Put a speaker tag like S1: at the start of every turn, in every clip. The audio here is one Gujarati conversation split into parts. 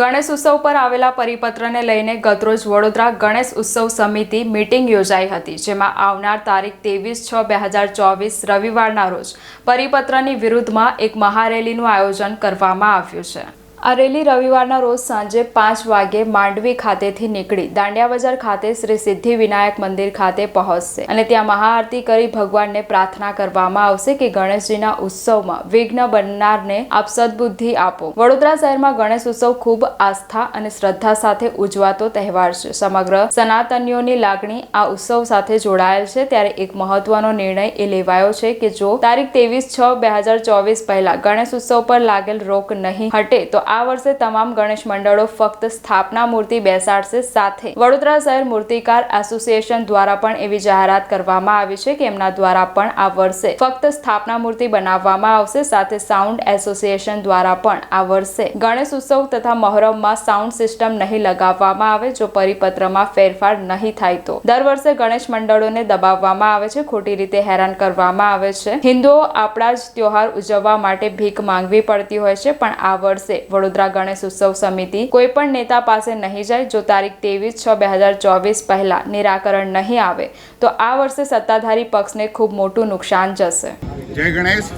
S1: ગણેશ ઉત્સવ પર આવેલા પરિપત્રને લઈને ગતરોજ વડોદરા ગણેશ ઉત્સવ સમિતિ મીટિંગ યોજાઈ હતી, જેમાં આવનાર તારીખ ત્રેવીસ છ બે હજાર ચોવીસ રવિવારના રોજ પરિપત્રની વિરુદ્ધમાં એક મહારેલીનું આયોજન કરવામાં આવ્યું છે. આ રેલી રવિવારના રોજ સાંજે પાંચ વાગે માંડવી ખાતેથી નીકળી દાંડિયા બજાર ખાતે શ્રી સિદ્ધિ વિનાયક મંદિર ખાતે પહોંચશે અને ત્યાં મહાઆરતી કરી ભગવાનને પ્રાર્થના કરવામાં આવશે કે ગણેશજીના ઉત્સવમાં વિઘ્ન બનનારને આપ સદબુદ્ધિ આપો. વડોદરા શહેરમાં ગણેશ ઉત્સવ ખૂબ આસ્થા અને શ્રદ્ધા સાથે ઉજવાતો તહેવાર છે. સમગ્ર સનાતનીઓની લાગણી આ ઉત્સવ સાથે જોડાયેલ છે. ત્યારે એક મહત્વનો નિર્ણય એ લેવાયો છે કે જો તારીખ ત્રેવીસ છ બે હજાર ચોવીસ પહેલા ગણેશ ઉત્સવ પર લાગેલ રોક નહીં હટે તો આ વર્ષે તમામ ગણેશ મંડળો ફક્ત સ્થાપના મૂર્તિ બેસાડશે સાથે. વડોદરા શહેર મૂર્તિકાર એસોસિએશન દ્વારા પણ એવી જાહેરાત કરવામાં આવી છે કે એમના દ્વારા પણ આ વર્ષે ફક્ત સ્થાપના મૂર્તિ બનાવવામાં આવશે, સાથે સાઉન્ડ એસોસિએશન દ્વારા પણ આ વર્ષે ગણેશ ઉત્સવ તથા મહોરમમાં સાઉન્ડ સિસ્ટમ નહીં લગાવવામાં આવે, જો પરિપત્રમાં ફેરફાર નહીં થાય તો. દર વર્ષે ગણેશ મંડળોને દબાવવામાં આવે છે, ખોટી રીતે હેરાન કરવામાં આવે છે. હિન્દુઓ આપણા જ ત્યોહાર ઉજવવા માટે ભીખ માંગવી પડતી હોય છે, પણ આ વર્ષે વડોદરા ગણેશ ઉત્સવ સમિતિ કોઈ પણ નેતા પાસે નહીં જાય જો તારીખ ત્રેવીસ છ બે હજાર ચોવીસ પહેલા નિરાકરણ નહીં આવે, તો આ વર્ષે સત્તાધારી પક્ષને ખૂબ મોટું નુકસાન જશે.
S2: જય ગણેશ.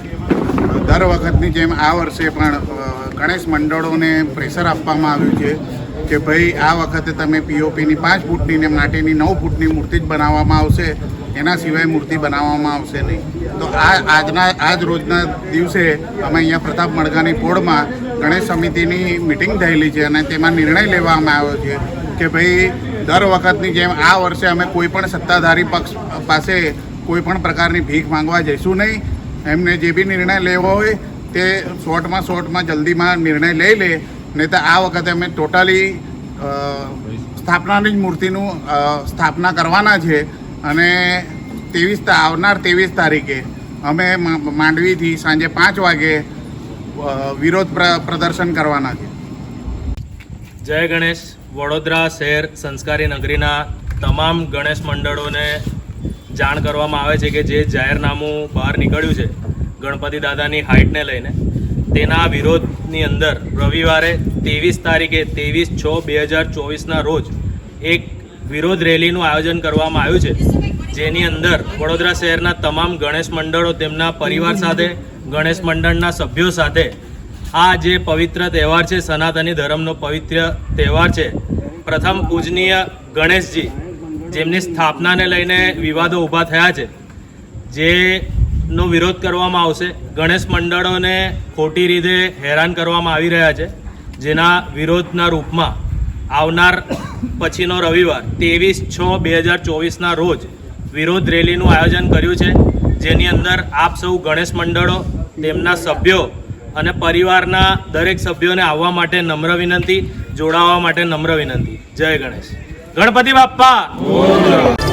S2: દર વખતની જેમ આ વર્ષે પણ ગણેશ મંડળોને પ્રેશર આપવામાં આવ્યું છે. કે ભાઈ, આ વખતે તમે પીઓપીની પાંચ ફૂટની ને માટીની નવ ફૂટની મૂર્તિ જ બનાવવામાં આવશે, એના સિવાય મૂર્તિ બનાવવામાં આવશે નહીં. તો આ આજના, આજ રોજના દિવસે અમે અહીંયા પ્રતાપ મણગાની પોળમાં ગણેશ સમિતિની મિટિંગ થયેલી છે અને તેમાં નિર્ણય લેવામાં આવ્યો છે કે ભાઈ, દર વખતની જેમ આ વર્ષે અમે કોઈ પણ સત્તાધારી પક્ષ પાસે કોઈ પણ પ્રકારની ભીખ માંગવા જઈશું નહીં. એમને જે બી નિર્ણય લેવો હોય તે શોર્ટમાં શોર્ટમાં જલ્દીમાં નિર્ણય લઈ લે. નહીં તો આ વખતે અમે ટોટલી સ્થાપનાની જ મૂર્તિનું સ્થાપના કરવાના છે અને ત્રેવીસ આવનાર ત્રેવીસ તારીખે અમે માંડવીથી સાંજે પાંચ વાગે વિરોધ પ્ર- પ્રદર્શન કરવાના છે.
S3: જય ગણેશ. વડોદરા શહેર સંસ્કારી નગરીના તમામ ગણેશ મંડળોને જાણ કરવામાં આવે છે કે જે જાહેરનામું બહાર નીકળ્યું છે ગણપતિ દાદાની હાઇટને લઈને. તેના વિરોધની અંદર રવિવારે ત્રેવીસ તારીખે ત્રેવીસ છ બે હજાર ચોવીસના રોજ એક વિરોધ રેલીનું આયોજન કરવામાં આવ્યું છે. જેની અંદર વડોદરા શહેરના તમામ ગણેશ મંડળો, તેમના પરિવાર સાથે, ગણેશ મંડળના સભ્યો સાથે આ જે પવિત્ર તહેવાર છે, સનાતની ધર્મનો પવિત્ર તહેવાર છે, પ્રથમ પૂજનીય ગણેશજી જેમની સ્થાપનાને લઈને વિવાદો ઊભા થયા છે. જેનો વિરોધ કરવામાં આવશે. ગણેશ મંડળોને ખોટી રીતે હેરાન કરવામાં આવી રહ્યા છે. જેના વિરોધના રૂપમાં આવનાર પછીનો રવિવાર, ત્રેવીસ છ બે હજાર ચોવીસના રોજ વિરોધ રેલીનું આયોજન કર્યું છે. જેની અંદર આપ સૌ ગણેશ મંડળો, તેમના સભ્યો અને પરિવારના દરેક સભ્યોને આવવા માટે નમ્ર વિનંતી, જોડાવા માટે નમ્ર વિનંતી. જય ગણેશ. ગણપતિ બાપ્પા!